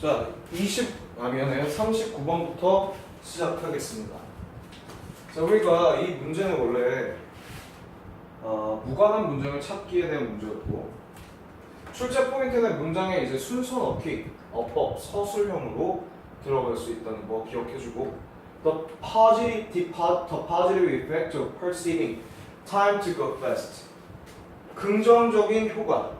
자, 20, 아, 미안해요. 39번부터 시작하겠습니다. 자, 우리가 이 문제는 원래, 어, 무관한 문장을 찾기에 대한 문제였고, 출제 포인트는 문장에 이제 순서 넣기, 어법, 서술형으로 들어갈 수 있다는 거 기억해주고, the positive, positive effect of perceiving time to go fast. 긍정적인 효과,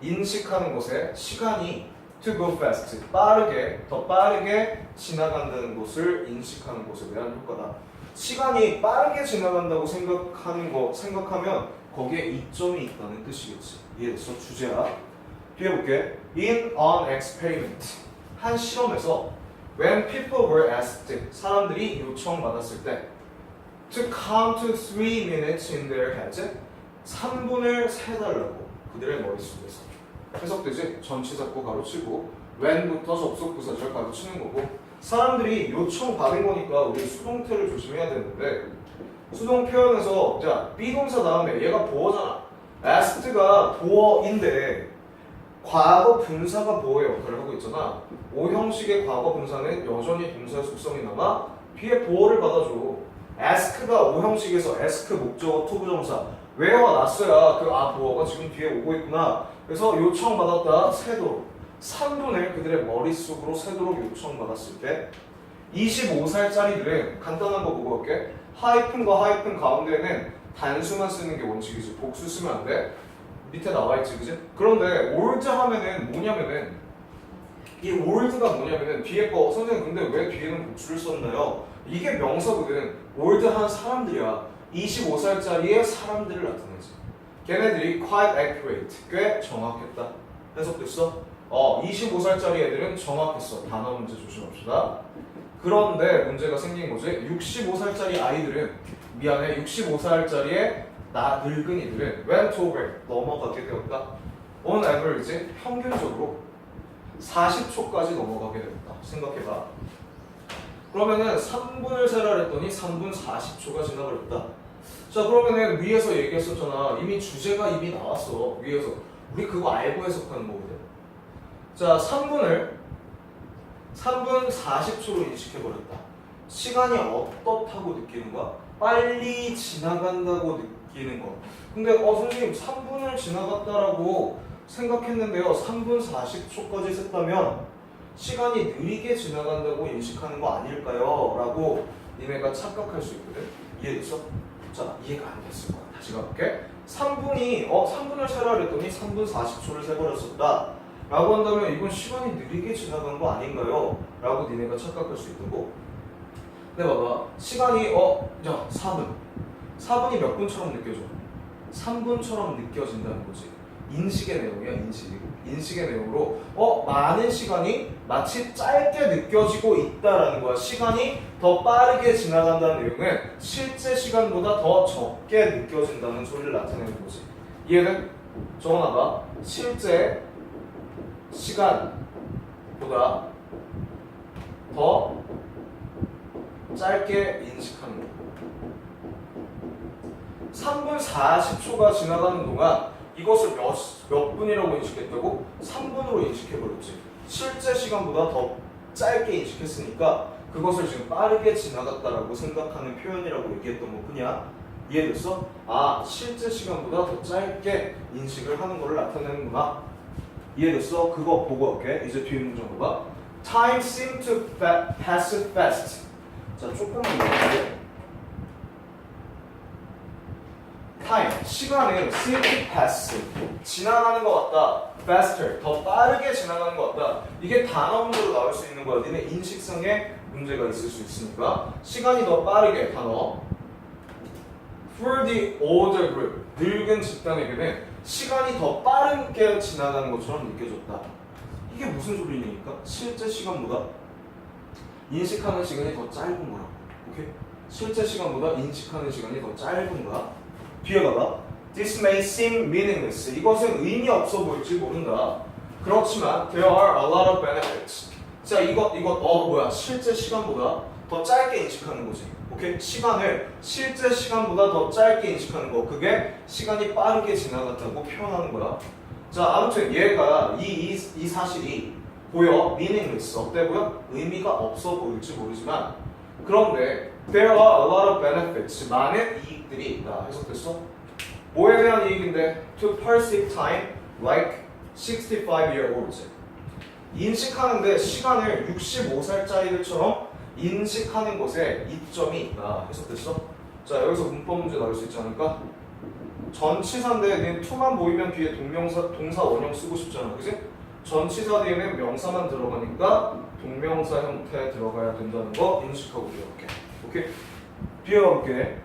인식하는 것에 시간이 to go fast 빠르게 더 빠르게 지나간다는 것을 인식하는 것에 대한 효과다. 시간이 빠르게 지나간다고 생각하는 거 생각하면 거기에 이점이 있다는 뜻이겠지. 이해됐어? 주제야. 뒤에 볼게. In an experiment 한 실험에서 when people were asked 사람들이 요청받았을 때 to count to three minutes in their heads 3분을 세달라고 그들의 머릿속에서 해석되지? 전치 잡고 가로치고 when부터 접속 부사절 가로치는 거고. 사람들이 요청 받은 거니까 우리 수동태를 조심해야 되는데 수동 표현에서 자 비동사 다음에 얘가 보어잖아. Asked가 보어인데 과거 분사가 보어 역할을 하고 있잖아. 오 형식의 과거 분사는 여전히 동사의 속성이 남아 뒤에 보어를 받아줘. Ask가 오 형식에서 ask 목적어 투부정사. 외워놨어야 그 아 보어가 지금 뒤에 오고 있구나 그래서 요청받았다 세도록 3분을 그들의 머릿속으로 세도록 요청받았을 때 25살짜리들은 간단한 거 보고 갈게. 하이픈과 하이픈 가운데는 단수만 쓰는 게 원칙이지. 복수 쓰면 안 돼. 밑에 나와 있지 그지? 그런데 올드 하면은 뭐냐면은 이 올드가 뭐냐면은 뒤에 거 선생님 근데 왜 뒤에는 복수를 썼나요? 이게 명사거든. 올드한 사람들이야. 25살짜리의 사람들을 나타내지 걔네들이 quite accurate 꽤 정확했다. 해석됐어? 어 25살짜리 애들은 정확했어. 단어 문제 조심합시다. 그런데 문제가 생긴 거지. 65살짜리 아이들은 미안해 65살짜리의 나 늙은이들은 went over 넘어가게 되었다. On average 평균적으로 40초까지 넘어가게 되었다. 생각해봐. 그러면은 3분을 세라 그랬더니 3분 40초가 지나버렸다 자 그러면은 위에서 얘기했었잖아 이미 주제가 이미 나왔어 위에서. 우리 그거 알고 해석하는 거거든. 자 3분을 3분 40초로 인식해버렸다. 시간이 어떻다고 느끼는 거야? 빨리 지나간다고 느끼는 거. 근데 어 선생님 3분을 지나갔다라고 생각했는데요. 3분 40초까지 셌다면 시간이 느리게 지나간다고 인식하는 거 아닐까요? 라고 니네가 착각할 수 있거든. 이해됐어? 자 이해가 안 됐을 거야. 다시 가볼게. 3분이 어 3분을 세라 그랬더니 3분 40초를 세버렸었다. 라고 한다면 이건 시간이 느리게 지나간 거 아닌가요? 라고 니네가 착각할 수 있다고? 근데 봐봐. 시간이 어 야 4분. 4분이 몇 분처럼 느껴져? 3분처럼 느껴진다는 거지 인식의 내용이야 인식. 인식의 내용으로 어 많은 시간이 마치 짧게 느껴지고 있다라는 거야. 시간이 더 빠르게 지나간다는 내용은 실제 시간보다 더 적게 느껴진다는 소리를 나타내는 거지. 이해는? 정원아봐. 실제 시간보다 더 짧게 인식하는 거 3분 40초가 지나가는 동안 이것을 몇, 몇 분이라고 인식했다고? 3분으로 인식해버렸지. 실제 시간보다 더 짧게 인식했으니까 그것을 지금 빠르게 지나갔다라고 생각하는 표현이라고 얘기했던 것 뿐이야. 이해됐어? 아, 실제 시간보다 더 짧게 인식을 하는 것을 나타내는구나. 이해됐어? 그거 보고 갈게. 이제 뒤에 문장 봐봐. Time seemed to pass fast. 자, 조금만 읽 타임 시간은 to pass 지나가는 것 같다 faster. 더 빠르게 지나가는 것 같다. 이게 단어 문제로 나올 수 있는 거야 니네 인식상에 문제가 있을 수 있으니까. 시간이 더 빠르게 단어. For the older group 늙은 집단에게는 시간이 더 빠르게 지나가는 것처럼 느껴졌다. 이게 무슨 소리니까? 실제 시간보다 인식하는 시간이 더 짧은 거라고. 오케이? 실제 시간보다 인식하는 시간이 더 짧은 거야 뒤에 봐봐. This may seem meaningless. 이것은 의미 없어 보일지 모른다. 그렇지만 there are a lot of benefits. 자, 이것 이것 어 뭐야? 실제 시간보다 더 짧게 인식하는 거지. 오케이? 시간을 실제 시간보다 더 짧게 인식하는 거. 그게 시간이 빠르게 지나갔다고 표현하는 거야. 자, 아무튼 얘가 이, 이, 이 사실이 보여 meaningless 어때 보여? 의미가 없어 보일지 모르지만 그런데 there are a lot of benefits 많은 이익들이 있다 해석됐어? 뭐에 대한 이익인데 to perceive time like 65 year olds 인식하는데 시간을 65살짜리들처럼 인식하는 것에 이점이 있다 해석됐어? 자 여기서 문법 문제 나올 수 있지 않을까? 전치사인데 는 투만 보이면 뒤에 동명사 동사 원형 쓰고 싶잖아 그지? 전치사 뒤에는 명사만 들어가니까 동명사 형태 들어가야 된다는 거 인식하고 이렇게 오케이? 비워볼게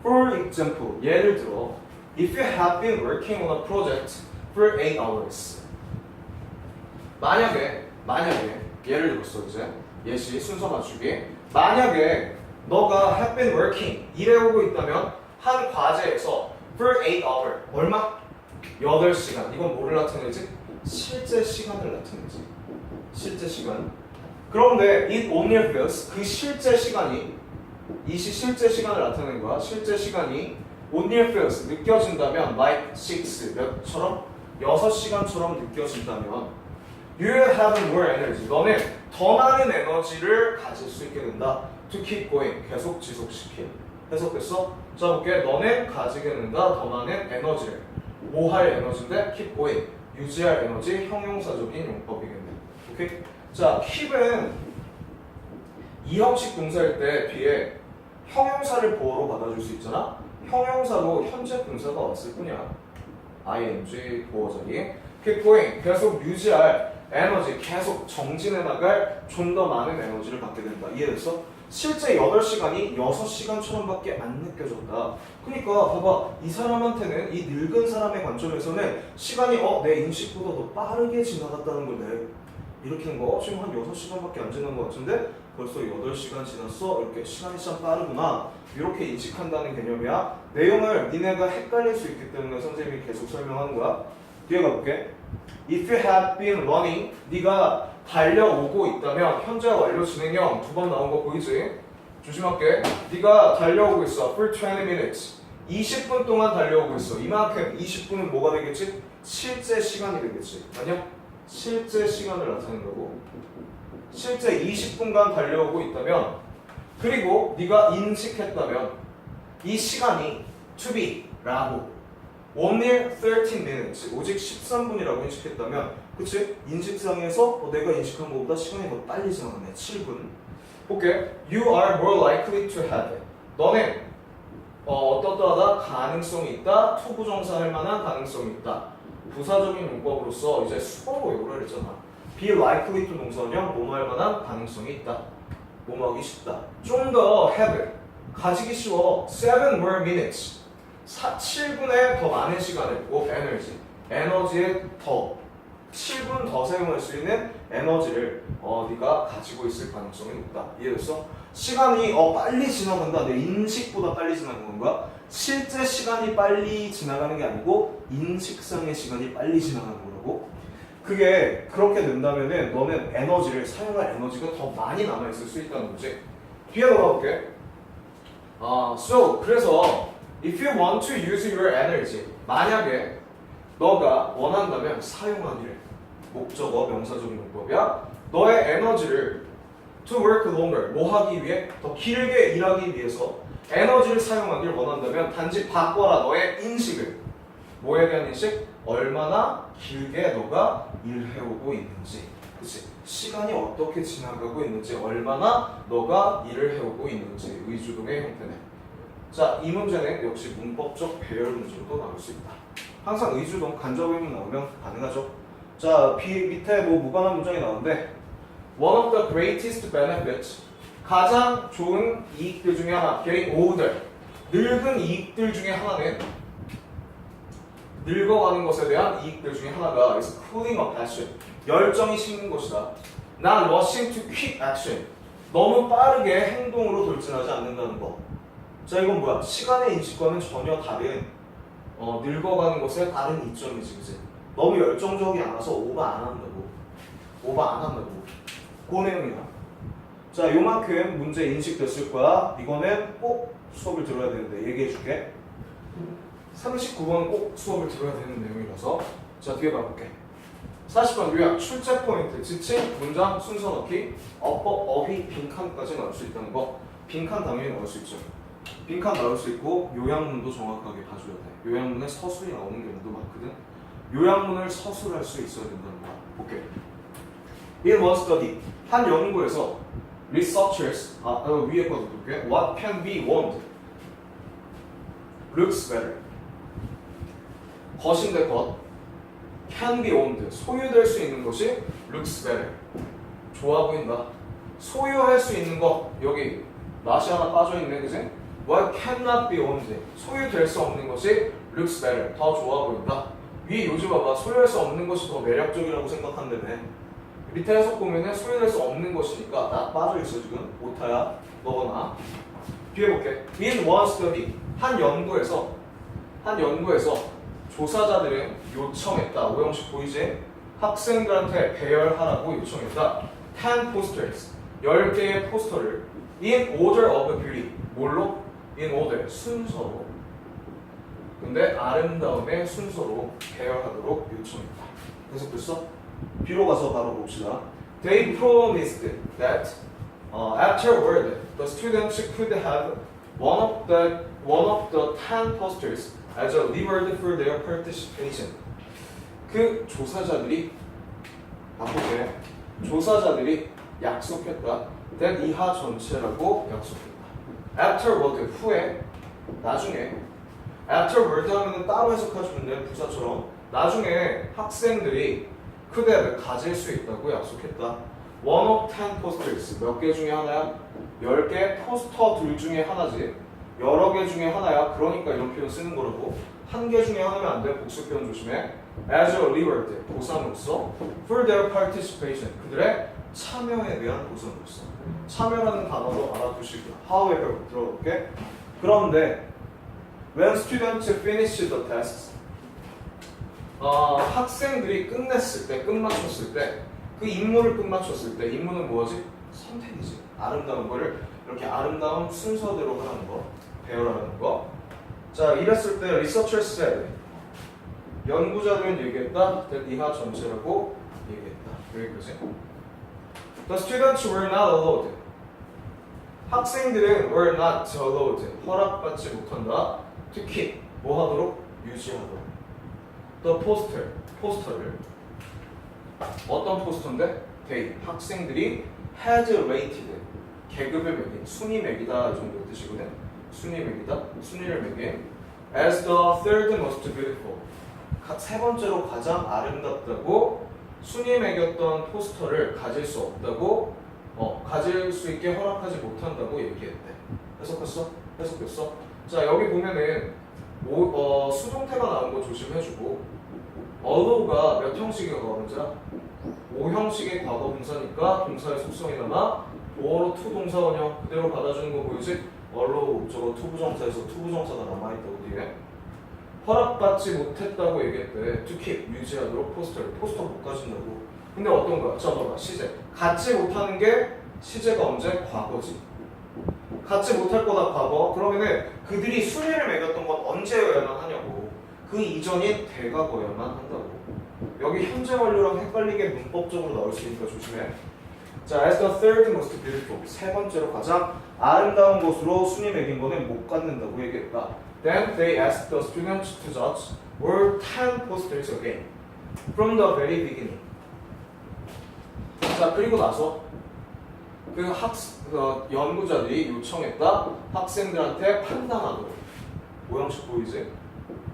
For example 예를 들어 If you have been working on a project for 8 hours 만약에 만약에 예를 들었어 이제 예시 순서 맞추기 만약에 너가 have been working 일해오고 있다면 한 과제에서 for 8 hour 얼마? 8시간 이건 뭐를 나타내지? 실제 시간을 나타내지 실제 시간 그런데 it only feels 그 실제 시간이 이 시 실제 시간을 나타내는 거야 실제 시간이 only feels 느껴진다면 like 6 몇처럼 6시간처럼 느껴진다면 You have more energy. 너는 더 많은 에너지를 가질 수 있게 된다. To keep going. 계속 지속시킬. 해석됐어? 자, 볼게. 너는 가지게 된다. 더 많은 에너지를. 뭐 할 에너지인데? keep going. 유지할 에너지. 형용사적인 용법이겠네. 오케이? 자, keep은 이 형식 동사일 때 뒤에 형용사를 보어로 받아줄 수 있잖아? 형용사로 현재 분사가 왔을 뿐이야. ing 보어 자리. keep going. 계속 유지할 에너지 계속 정진해 나갈 좀 더 많은 에너지를 갖게 된다. 이해됐어? 실제 8시간이 6시간처럼밖에 안 느껴졌다. 그러니까 봐봐. 이 사람한테는 이 늙은 사람의 관점에서는 시간이 어, 내 인식보다 더 빠르게 지나갔다는 건데 하는 거 어, 지금 한 6시간밖에 안 지난 것 같은데 벌써 8시간 지났어? 이렇게 시간이 참 빠르구나. 이렇게 인식한다는 개념이야. 내용을 니네가 헷갈릴 수 있기 때문에 선생님이 계속 설명하는 거야. 뒤에 가볼게. If you have been running, 네가 달려오고 있다면 현재 완료 진행형 두 번 나온 거 보이지? 조심할게. 네가 달려오고 있어. For 20 minutes. 20분 동안 달려오고 있어. 이만큼 20분은 뭐가 되겠지? 실제 시간이 되겠지. 아니야? 실제 시간을 나타낸다고. 실제 20분간 달려오고 있다면 그리고 네가 인식했다면 이 시간이 to be 라고 only 13 minutes 오직 13분이라고 인식했다면 그치? 인식상에서 어, 내가 인식한 것보다 시간이 더 빨리 지나가네. 7분. 볼게 You are more likely to have 너는 어, 어떠하다? 가능성이 있다. 투부정사 할 만한 가능성이 있다 부사적인 용법으로서 이제 수법으로 요구를 했잖아. be likely to 동사원형 뭐뭐 할 만한 가능성이 있다. 뭐뭐 하기 쉽다. 좀 더 have 가지기 쉬워. 7 more minutes. 4, 7분의 더 많은 시간을 of energy. 에너지에 더. 7분 더 사용할 수 있는 에너지를 어, 네가 가지고 있을 가능성이 높다. 이해됐어? 시간이 어, 빨리 지나간다. 내 인식보다 빨리 지나가는 건가? 실제 시간이 빨리 지나가는 게 아니고 인식상의 시간이 빨리 지나가는 거라고? 그게 그렇게 된다면은 너는 에너지를 사용할 에너지가 더 많이 남아 있을 수 있다는 거지. 뒤에 넘어갈게. 아, so 그래서 if you want to use your energy 만약에 너가 원한다면 사용하기를 목적어 명사적인 용법이야. 너의 에너지를 to work longer 뭐 하기 위해 더 길게 일하기 위해서 에너지를 사용하길 원한다면 단지 바꿔라 너의 인식을 뭐에 대한 인식? 얼마나 길게 너가 일해오고 있는지 그치? 시간이 어떻게 지나가고 있는지 얼마나 너가 일을 해오고 있는지 의주동의 형태네 자, 이 문제는 역시 문법적 배열 문제도 나올 수 있다. 항상 의주동 간접 의문 나오면 가능하죠. 자, B 밑에 뭐 무관한 문장이 나오는데 One of the greatest benefits 가장 좋은 이익들 중에 하나 getting older 늙은 이익들 중에 하나는 늙어가는 것에 대한 이익들 중에 하나가 is cooling of passion 열정이 식는 것이다. not rushing to quick action 너무 빠르게 행동으로 돌진하지 않는다는 거. 자 이건 뭐야? 시간의 인식과는 전혀 다른 어, 늙어가는 것의 다른 이점이지 그지? 너무 열정적이 않아서 오버 안 한다고 오버 안 한다고 그 내용이야 자 요만큼 문제 인식됐을 거야. 이거는 꼭 수업을 들어야 되는데 얘기해 줄게. 39번은 꼭 수업을 들어야 되는 내용이라서 자 뒤에 봐볼게. 40번 요약 출제 포인트 지침 문장 순서 넣기 어법 어휘 빈칸까지 넣을 수 있다는 거. 빈칸 당연히 넣을 수 있죠. 빈칸 넣을 수 있고 요약문도 정확하게 봐줘야 돼. 요약문에 서술이 나오는 경우도 많거든. 요약문을 서술할 수 있어야 된다는 거야 볼게 In one study 한 연구에서 researchers 아 어, 위에 거도 볼게 What can be warned looks better 것인데 것 can be owned 소유될 수 있는 것이 looks better 좋아 보인다 소유할 수 있는 것 여기 낫이 하나 빠져있네 그지? what cannot be owned 소유될 수 없는 것이 looks better 더 좋아 보인다 위에 요즘 봐봐 소유할 수 없는 것이 더 매력적이라고 생각한다네 밑에 해석 보면은 소유될 수 없는 것이니까 나 빠져있어 지금 오타야 너거나 뒤에 볼게 in one study 한 연구에서 한 연구에서 조사자들은 요청했다. 오형식 보이지? 학생들한테 배열하라고 요청했다. 10 posters, 10개의 포스터를 in order of beauty, 뭘로? in order, 순서로. 근데 아름다움의 순서로 배열하도록 요청했다. 그래서 벌써 뒤로 가서 바로 봅시다. They promised that uh, afterward the students could have one of the one of the 10 posters as a reward for their participation. 그 조사자들이 바꾸게 조사자들이 약속했다. that 이하 전체라고 약속했다. afterward 후에 나중에 afterward 하면은 따로 해석하시면 돼요 부사처럼 나중에 학생들이 그대를 가질 수 있다고 약속했다. one of ten posters 몇 개 중에 하나야? 10개 포스터 둘 중에 하나지. 여러 개 중에 하나야. 그러니까 이런 표현 쓰는 거라고. 한 개 중에 하나면 안 돼. 복수 표현 조심해. As a reward, 보상으로서 for their participation, 그들의 참여에 대한 보상으로서. 참여라는 단어로 알아두시고요. However, 들어볼게. 그런데 when students finish the tests, 어, 학생들이 끝냈을 때, 끝마쳤을 때, 그 임무를 끝마쳤을 때, 임무는 뭐지? 선택이지. 아름다운 거를 이렇게 아름다운 순서대로 하는 거, 배열하는 거. 자, 이랬을 때 researchers said 연구자들은 얘기했다. 이하 전체라고 얘기했다. 여기까지. The students were not allowed. 학생들은 were not allowed. 허락받지 못한다. keep. 뭐 하도록? 유지하도록. The poster. 포스터를. 어떤 포스터인데? they. 학생들이 had rated. 계급을 매긴, 순위 매기다 정도 뜻이거든. 순위 매기다, 순위를 매긴. As the third most beautiful. 가- 세 번째로 가장 아름답다고 순위 매겼던 포스터를 가질 수 없다고, 어, 가질 수 있게 허락하지 못한다고 얘기했대. 해석했어? 해석됐어? 자 여기 보면은 오, 어, 수동태가 나온 거 조심해주고 allow가 몇 형식의 과거분사? 5형식의 과거분사니까 동사의 속성이 남아 보어로 투 동사 원형 그대로 받아주는 거 보이지? allow 저거 투부정사에서 투부정사가 남아있다고 뒤에 허락받지 못했다고 얘기했대 keep 유지하도록 포스터를 포스터 못 가진다고 근데 어떤 거야? 자 봐봐 시제 갖지 못하는 게 시제가 언제? 과거지 갖지 못할 거다 과거. 그러면은 그들이 순위를 매겼던 건 언제여야만 하냐고. 그 이전인 대과거여만 한다고. 여기 현재 완료랑 헷갈리게 문법적으로 나올 수 있으니까 조심해. 자 as the third most beautiful. 세 번째로 가장 아름다운 것으로 순위 매긴 거는 못 갖는다고 얘기했다. Then they asked the students to judge all 10 posters again. From the very beginning. 자 그리고 나서 그 학, 그 연구자들이 요청했다. 학생들한테 판단하도록. 모형식 보이지?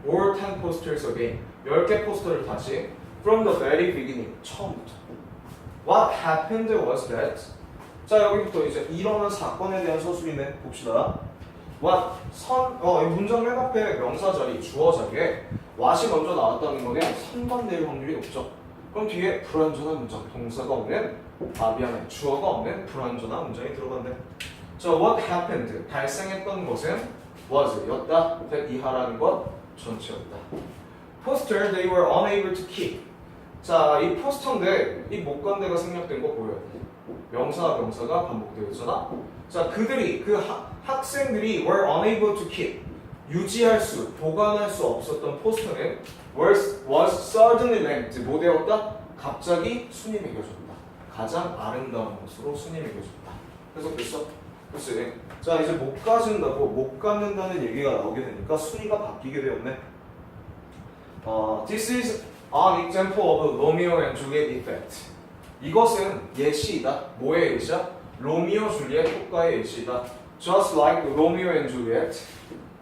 All 10 posters again. 10개 포스터를 다시 From the very beginning 처음부터. What happened was that 자 여기부터 이제 일어난 사건에 대한 서술이네 봅시다. What 선, 어, 이 문장 맨 앞에 명사 자리 주어 자리에 what이 먼저 나왔다는 거는 상반될 확률이 높죠. 그럼 뒤에 불완전한 문장 동사가 없는 아 미안해 주어가 없는 불완전한 문장이 들어간대. 자 what happened? 발생했던 것은 was 였다. that 이하라는 것 전체였다. Poster they were unable to keep. 자이 포스터인데 이 목관대가 생략된 거 보여요 명사와 명사가 반복되어 있잖아. 자 그들이 그 하- 학생들이 were unable to keep. 유지할 수 보관할 수 없었던 포스터는 was, was suddenly lent 뭐 되었다? 갑자기 순위 매겨줬다. 가장 아름다운 것으로 순위 매겨줬다. 그래서 됐어? 그렇지. 자 이제 못 가진다고 못 갖는다는 얘기가 나오게 되니까 순위가 바뀌게 되었네. 어, this is an example of Romeo and Juliet effect. 이것은 예시이다. 뭐의 예시야? 로미오 줄리엣 효과의 예시이다. Just like Romeo and Juliet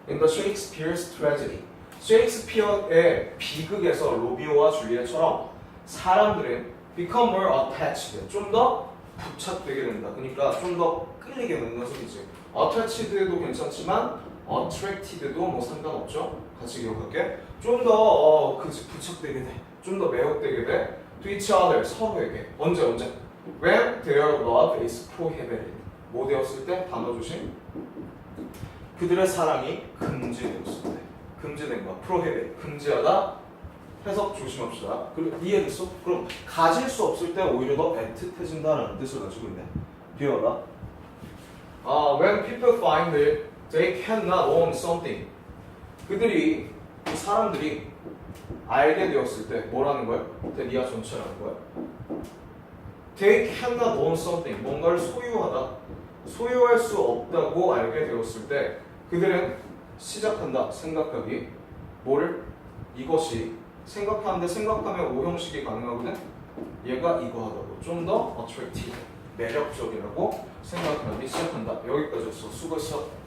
in the Shakespeare's tragedy. 셰익스피어의 비극에서 로미오와 줄리엣처럼 사람들은 become more attached. 좀 더 부착되게 된다. 그러니까 좀 더 끌리게 된다는 소리지. attached도 괜찮지만 attracted도 뭐 상관없죠. 같이 기억할게. 좀 더 어, 그지 부착되게 돼. 좀 더 매혹되게 돼. to each other 서로에게. 언제 언제? When their love is prohibited. 뭐 되었을 때? 단어 조심. 그들의 사랑이 금지되었을 때. 금지된 거. prohibit. 금지하다. 해석 조심합시다. 그리고 이해됐어? 그럼 가질 수 없을 때 오히려 더 애틋해진다는 뜻을 가지고 있네. 비워라. 아, when people find that they cannot own something. 그들이 그 사람들이 알게 되었을 때 뭐라는 거야? 대리아 전체라는 거야. They cannot own something. 뭔가를 소유하다. 소유할 수 없다고 알게 되었을 때 그들은 시작한다. 생각하기. 뭐를? 이것이 생각하는데 생각하면 오형식이 가능하거든. 얘가 이거 하다고 좀더 attractive, 매력적이라고 생각하기 시작한다. 여기까지였어. 수고했어.